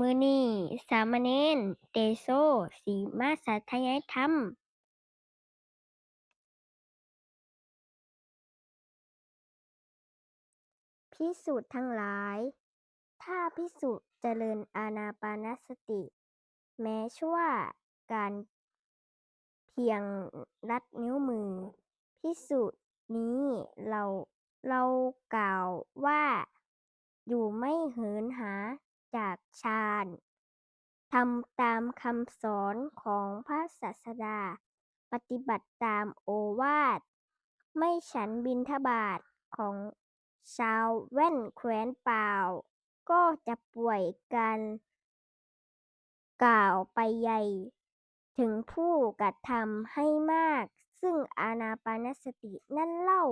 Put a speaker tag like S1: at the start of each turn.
S1: มือนี้สามเณรเตโชสิมาสาธยายธรรมภิกษุทั้งหลาย ถ้าภิกษุเจริญอานาปานสติ แม้ชั่วการเพียงลัดนิ้วมือภิกษุนี้เราเรากล่าวว่า อยู่ไม่เหินหาจากฌานทำตามคำสอนของพระศาสดา ปฏิบัติตามโอวาท ไม่ฉันบิณฑบาตของชาวแว่นแคว้นป่า ก็จะป่วยกัน กล่าวไปใหญ่ ถึงผู้กระทำให้มาก ซึ่งอานาปานสตินั่นเล่า